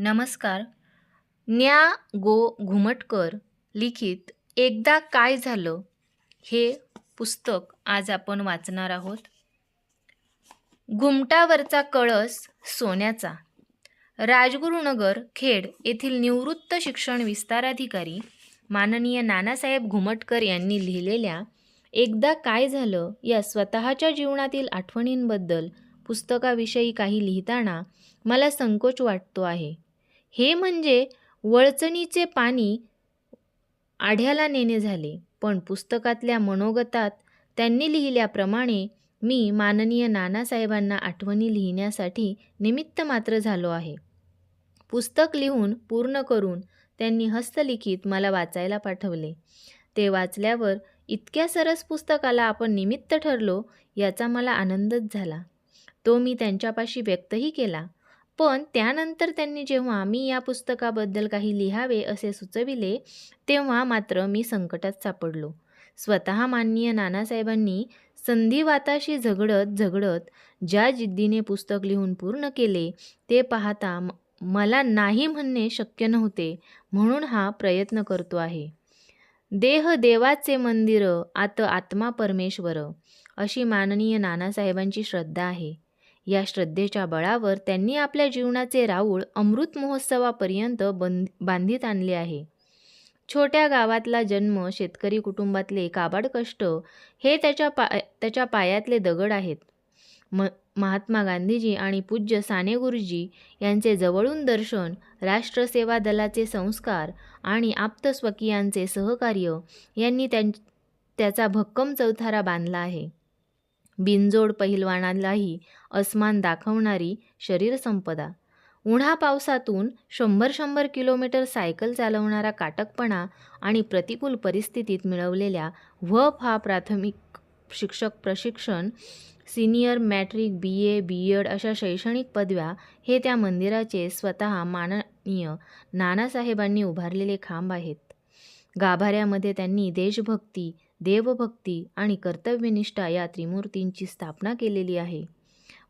नमस्कार. न्या गो घुमटकर लिखित एकदा काय झालं हे पुस्तक आज आपण वाचणार आहोत. घुमटावरचा कळस सोन्याचा. राजगुरुनगर खेड येथील निवृत्त शिक्षण विस्ताराधिकारी माननीय नानासाहेब घुमटकर यांनी लिहिलेल्या एकदा काय झालं या स्वतःच्या जीवनातील आठवणींबद्दल पुस्तकाविषयी काही लिहिताना मला संकोच वाटतो आहे. हे म्हणजे वळचणीचे पाणी आढ्याला नेणे झाले. पण पुस्तकातल्या मनोगतात त्यांनी लिहिल्याप्रमाणे मी माननीय नानासाहेबांना आठवणी लिहिण्यासाठी निमित्त मात्र झालो आहे. पुस्तक लिहून पूर्ण करून त्यांनी हस्तलिखित मला वाचायला पाठवले. ते वाचल्यावर इतक्या सरस पुस्तकाला आपण निमित्त ठरलो याचा मला आनंदच झाला. तो मी त्यांच्यापाशी व्यक्तही केला. पण त्यानंतर त्यांनी जेव्हा मी या पुस्तकाबद्दल काही लिहावे असे सुचविले तेव्हा मात्र मी संकटात सापडलो. स्वतः माननीय नानासाहेबांनी संधिवाताशी झगडत झगडत ज्या जिद्दीने पुस्तक लिहून पूर्ण केले ते पाहता म- मला नाही म्हणणे शक्य नव्हते म्हणून हा प्रयत्न करतो आहे. देह देवाचे मंदिर आत आत्मा परमेश्वर अशी माननीय नानासाहेबांची श्रद्धा आहे. या श्रद्धेच्या बळावर त्यांनी आपल्या जीवनाचे राऊळ अमृत महोत्सवापर्यंत बंद बांधित आणले आहे. छोट्या गावातला जन्म शेतकरी कुटुंबातले काबाड कष्ट हे त्याच्या पा त्याच्या पायातले दगड आहेत. म महात्मा गांधीजी आणि पूज्य साने गुरुजी यांचे जवळून दर्शन राष्ट्रसेवा दलाचे संस्कार आणि आप्तस्वकीयांचे सहकार्य यांनी त्यां त्याचा भक्कम चौथारा बांधला आहे. बिनजोड पहिलवानालाही अस्मान दाखवणारी शरीर संपदा. उन्हा पावसातून शंभर शंभर किलोमीटर सायकल चालवणारा काटकपणा आणि प्रतिकूल परिस्थितीत मिळवलेल्या व फा प्राथमिक शिक्षक प्रशिक्षण senior matric B A B Ed अशा शैक्षणिक पदव्या हे त्या मंदिराचे स्वतः माननीय नानासाहेबांनी उभारलेले खांब आहेत. गाभाऱ्यामध्ये त्यांनी देशभक्ती देवभक्ती आणि कर्तव्यनिष्ठा या त्रिमूर्तींची स्थापना केलेली आहे.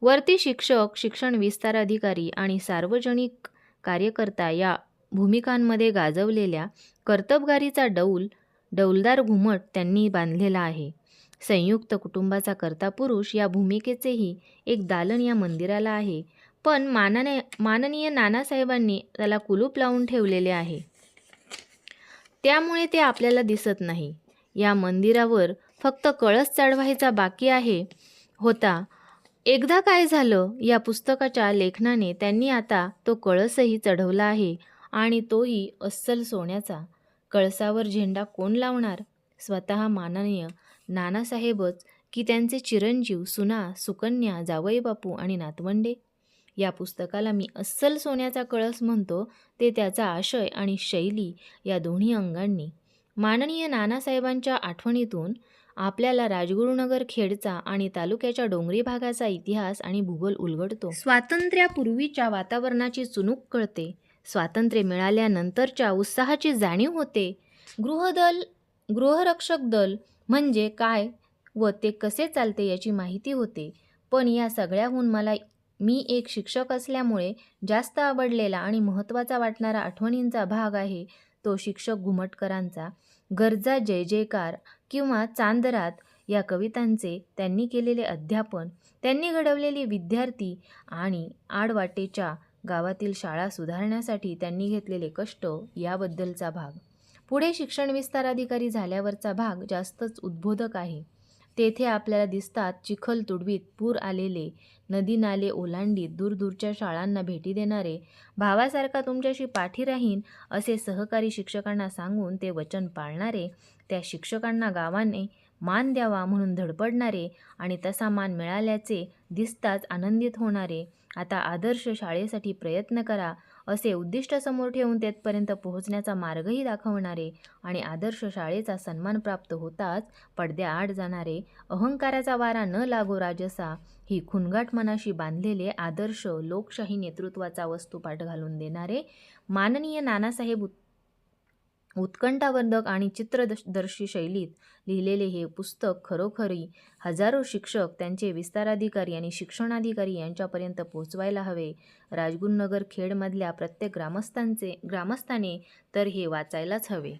वरती शिक्षक शिक्षण विस्तार अधिकारी आणि सार्वजनिक कार्यकर्ता या भूमिकांमध्ये गाजवलेल्या कर्तबगारीचा डौल डौलदार घुमट त्यांनी बांधलेला आहे. संयुक्त कुटुंबाचा कर्ता पुरुष या भूमिकेचेही एक दालन या मंदिराला आहे. पण मानने माननीय नानासाहेबांनी त्याला कुलूप लावून ठेवलेले आहे. त्यामुळे ते आपल्याला दिसत नाही. या मंदिरावर फक्त कळस चढवायचा बाकी आहे. होता. एकदा काय झालं? या पुस्तकाच्या लेखनाने त्यांनी आता तो कळसही चढवला आहे आणि तोही अस्सल सोन्याचा. कळसावर झेंडा कोण लावणार? स्वतः माननीय नानासाहेबच की त्यांचे चिरंजीव सुना सुकन्या जावईबापू आणि नातवंडे. या पुस्तकाला मी अस्सल सोन्याचा कळस म्हणतो ते त्याचा आशय आणि शैली या दोन्ही अंगांनी. माननीय नानासाहेबांच्या आठवणीतून आपल्याला राजगुरुनगर खेडचा आणि तालुक्याच्या डोंगरी भागाचा इतिहास आणि भूगोल उलगडतो. स्वातंत्र्यापूर्वीच्या वातावरणाची चुणूक कळते. स्वातंत्र्य मिळाल्यानंतरच्या उत्साहाची जाणीव होते. गृहदल गृहरक्षक दल म्हणजे काय व ते कसे चालते याची माहिती होते. पण या सगळ्याहून मला मी एक शिक्षक असल्यामुळे जास्त आवडलेला आणि महत्त्वाचा वाटणारा आठवणींचा भाग आहे. तो शिक्षक घुमटकरांचा गरजा जय जयकार किंवा चांदरात या कवितांचे त्यांनी केलेले अध्यापन त्यांनी घडवलेली विद्यार्थी आणि आडवाटेच्या गावातील शाळा सुधारण्यासाठी त्यांनी घेतलेले कष्ट याबद्दलचा भाग. पुढे शिक्षण विस्तार अधिकारी झाल्यावरचा भाग जास्तच उद्बोधक आहे. तेथे आपल्याला दिसतात चिखल तुडवीत पूर आलेले नदी नाले ओलांडीत दूरदूरच्या शाळांना भेटी देणारे. भावासारखा तुमच्याशी पाठी राहीन असे सहकारी शिक्षकांना सांगून ते वचन पाळणारे. त्या शिक्षकांना गावाने मान द्यावा म्हणून धडपडणारे आणि तसा मान मिळाल्याचे दिसताच आनंदित होणारे. आता आदर्श शाळेसाठी प्रयत्न करा असे उद्दिष्ट समोर ठेवून तेथपर्यंत पोहोचण्याचा मार्गही दाखवणारे आणि आदर्श शाळेचा सन्मान प्राप्त होताच पडद्याआड जाणारे. अहंकाराचा वारा न लागो राजसा ही खुनगाट मनाशी बांधलेले आदर्श लोकशाही नेतृत्वाचा वस्तुपाठ घालून देणारे माननीय नानासाहेब उत्कंठावर्धक आणि चित्रदर्शी शैलीत लिहिलेले हे पुस्तक खरोखरी हजारो शिक्षक त्यांचे विस्ताराधिकारी आणि शिक्षणाधिकारी यांच्यापर्यंत पोहोचवायला हवे. राजगुरुनगर खेडमधल्या प्रत्येक ग्रामस्थांचे ग्रामस्थाने तर हे वाचायलाच हवे.